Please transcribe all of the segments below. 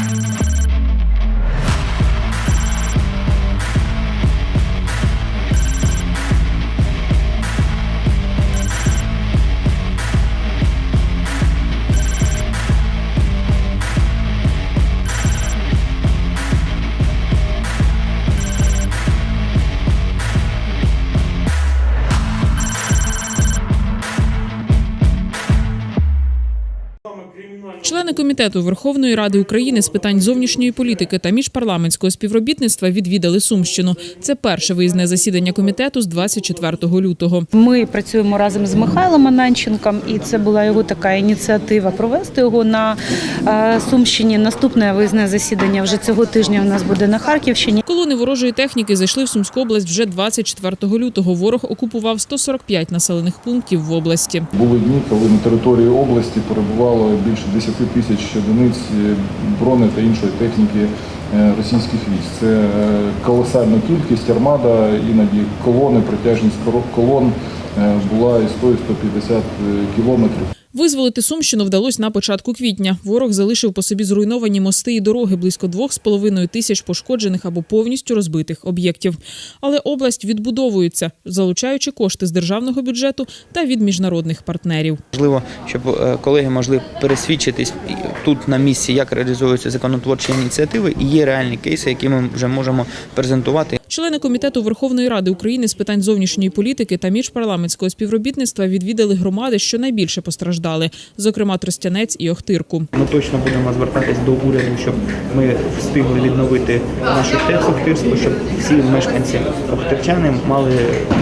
Члени комітету Верховної Ради України з питань зовнішньої політики та міжпарламентського співробітництва відвідали Сумщину. Це перше виїзне засідання комітету з 24 лютого. Ми працюємо разом з Михайлом Ананченком, і це була його така ініціатива провести його на е, Сумщині. Наступне виїзне засідання вже цього тижня у нас буде на Харківщині. Колони ворожої техніки зайшли в Сумську область вже 24 лютого. Ворог окупував 145 населених пунктів в області. Були дні, коли на території області перебувало більше 10 тисяч одиниць е, брони та іншої техніки е, російських військ. Це е, колосальна кількість, армада, іноді колони, протяжність колон була і 100-150 кілометрів. Визволити Сумщину вдалося на початку квітня. Ворог залишив по собі зруйновані мости і дороги, близько 2,5 тисяч пошкоджених або повністю розбитих об'єктів. Але область відбудовується, залучаючи кошти з державного бюджету та від міжнародних партнерів. Можливо, щоб е, колеги могли пересвідчитись тут на місці, як реалізовуються законотворчі ініціативи, і є реальні кейси, які ми вже можемо презентувати. Члени комітету Верховної Ради України з питань зовнішньої політики та міжпарламентського співробітництва відвідали громади, що найбільше постраждали, зокрема Тростянець і Охтирку. Ми точно будемо звертатись до уряду, щоб ми встигли відновити нашу ТЕЦ Охтирську, щоб всі мешканці Охтирчани мали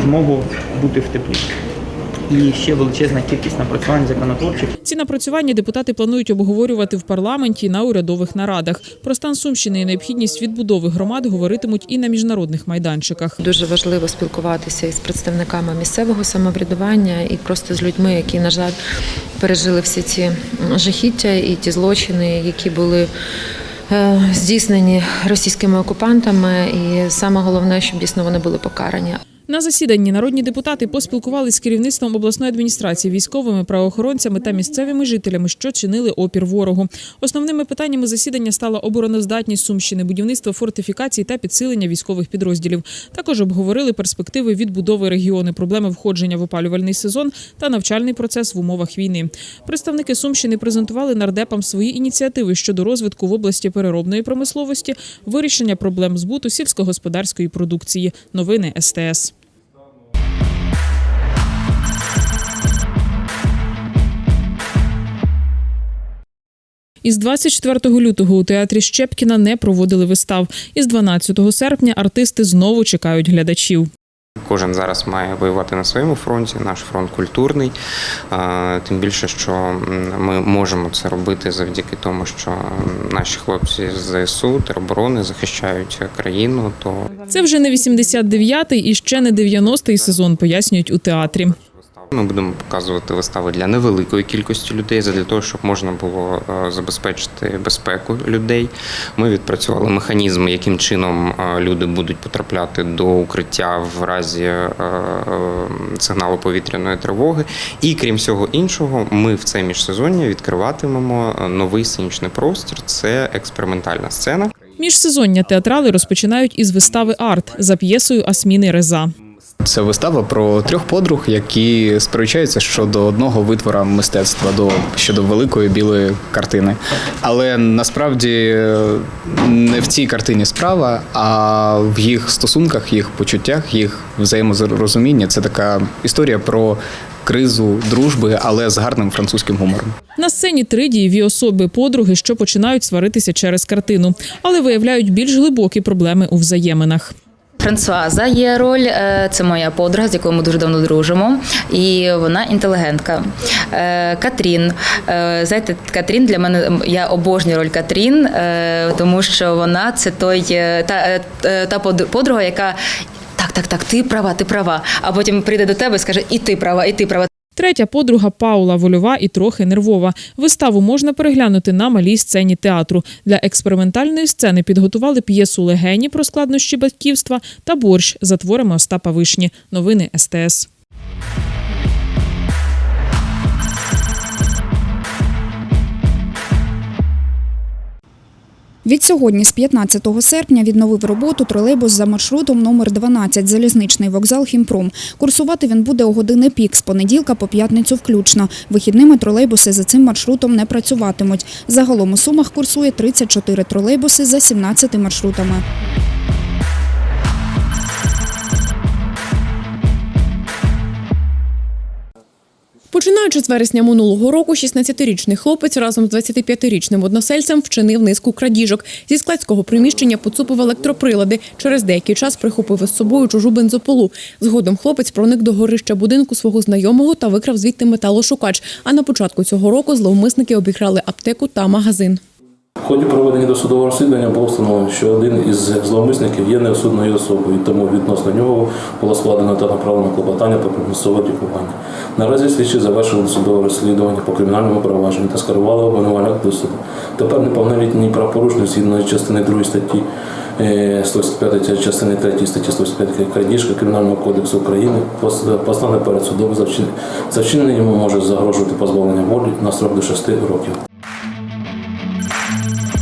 змогу бути в теплі. І ще величезна кількість напрацювань законотворчих. Ці напрацювання депутати планують обговорювати в парламенті на урядових нарадах. Про стан Сумщини і необхідність відбудови громад говоритимуть і на міжнародних майданчиках. Дуже важливо спілкуватися із представниками місцевого самоврядування і просто з людьми, які, на жаль, пережили всі ці жахіття і ті злочини, які були. е, Здійснені російськими окупантами, і саме головне, щоб дійсно вони були покарані. На засіданні народні депутати поспілкувалися з керівництвом обласної адміністрації, військовими правоохоронцями та місцевими жителями, що чинили опір ворогу. Основними питаннями засідання стала обороноздатність Сумщини, будівництво фортифікацій та підсилення військових підрозділів. Також обговорили перспективи відбудови регіону, проблеми входження в опалювальний сезон та навчальний процес в умовах війни. Представники Сумщини презентували нардепам свої ініціативи щодо розвитку в області переробної промисловості, вирішення проблем збуту сільськогосподарської продукції. Новини СТС. Із 24 лютого у театрі Щепкіна не проводили вистав. Із 12 серпня артисти знову чекають глядачів. Кожен зараз має воювати на своєму фронті. Наш фронт культурний. Тим більше, що ми можемо це робити завдяки тому, що наші хлопці з ЗСУ тероборони захищають країну. То Це вже не 89-й і ще не 90-й сезон, пояснюють у театрі. Ми будемо показувати вистави для невеликої кількості людей, для того, щоб можна було е, забезпечити безпеку людей. Ми відпрацювали механізми, яким чином е, люди будуть потрапляти до укриття в разі е, сигналу повітряної тривоги. І крім всього іншого, ми в це міжсезоння відкриватимемо новий сценічний простір. Це експериментальна сцена. Міжсезоння театрали розпочинають із вистави Арт за п'єсою Асміни Реза. Це вистава про трьох подруг, які сперечаються щодо одного витвора мистецтва до щодо великої білої картини. Але насправді е, не в цій картині справа, а в їх стосунках, їх почуттях, їх взаєморозумінні. Це така історія про кризу дружби, але з гарним французьким гумором. На сцені три дієві особи подруги, що починають сваритися через картину, але виявляють більш глибокі проблеми у взаєминах. Франсуаза є роль, е, це моя подруга, з якою ми дуже давно дружимо, і вона інтелігентка. Е, Катрін. Е, Знаєте, Катрін для мене я обожнюю роль Катрін, тому що вона це той та, та подруга, яка так, так, так, ти права, ти права. А потім прийде до тебе і скаже, і ти права, і ти права. Третя подруга Паула вольова і трохи нервова. Виставу можна переглянути на малій сцені театру. Для експериментальної сцени підготували п'єсу легені про складнощі батьківства та борщ за творами Остапа Вишні. Новини СТС. Від сьогодні, з 15 серпня, відновив роботу тролейбус за маршрутом номер 12 залізничний вокзал Хімпром. Курсувати він буде у години пік з понеділка по п'ятницю включно. Вихідними тролейбуси за цим маршрутом не працюватимуть. Загалом у Сумах курсує 34 тролейбуси за 17 маршрутами. Починаючи з вересня минулого року, 16-річний хлопець разом з 25-річним односельцем вчинив низку крадіжок. Зі складського приміщення поцупив електроприлади. Через деякий час прихопив із собою чужу бензополу. Згодом хлопець проник до горища будинку свого знайомого та викрав звідти металошукач. А на початку цього року зловмисники обіграли аптеку та магазин. Ході проведення досудового розслідування було встановлено, що один із зловмисників є неосудною особою, тому відносно нього було складено та направлено клопотання про примусове лікування. Наразі слідчі завершили досудове розслідування по кримінальному провадженню та скерували обвинувальник до суду. Тепер неповнолітній правопорушник згідно частини 2 статті е, 185 частини 3 статті 185 крадіжка Кримінального кодексу України постане перед судом за вчинення йому може загрожувати позбавлення волі на строк до 6 років. thank you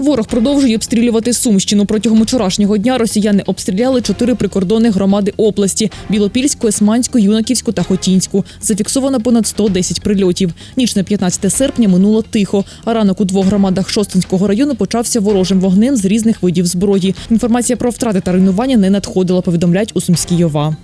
Ворог продовжує обстрілювати Сумщину. Протягом вчорашнього дня росіяни обстріляли чотири прикордонних громади області: Білопільську, Есманську, Юнаківську та Хотінську. Зафіксовано понад 110 прильотів. Ніч на 15 серпня минуло тихо. А ранок у двох громадах Шостинського району почався ворожим вогнем з різних видів зброї. Інформація про втрати та руйнування не надходила. Повідомляють у Сумській ОВА.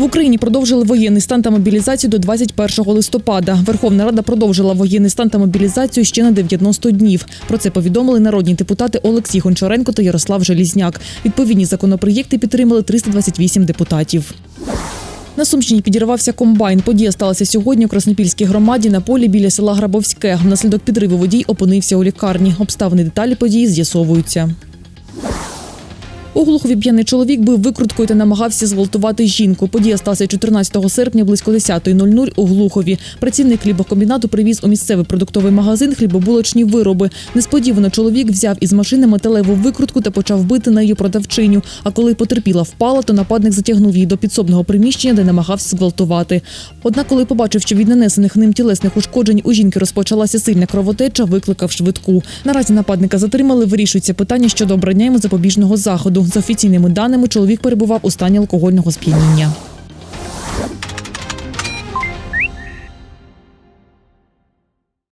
В Україні продовжили воєнний стан та мобілізацію до 21 листопада. Верховна Рада продовжила воєнний стан та мобілізацію ще на 90 днів. Про це повідомили народні депутати Олексій Гончаренко та Ярослав Желізняк. Відповідні законопроєкти підтримали 328 депутатів. На Сумщині підірвався комбайн. Подія сталася сьогодні у Краснопільській громаді на полі біля села Грабовське. Внаслідок підриву водій опинився у лікарні. Обставини деталі події з'ясовуються. У Глухові п'яний чоловік бив викруткою та намагався зґвалтувати жінку. Подія сталася 14 серпня близько 10.00 у Глухові. Працівник хлібокомбінату привіз у місцевий продуктовий магазин хлібобулочні вироби. Несподівано чоловік взяв із машини металеву викрутку та почав бити нею продавчиню. А коли потерпіла впала, то нападник затягнув її до підсобного приміщення, де намагався зґвалтувати. Однак, коли побачив, що від нанесених ним тілесних ушкоджень у жінки розпочалася сильна кровотеча, викликав швидку. Наразі нападника затримали. Вирішується питання щодо обрання йому запобіжного заходу. За офіційними даними, чоловік перебував у стані алкогольного сп'яніння.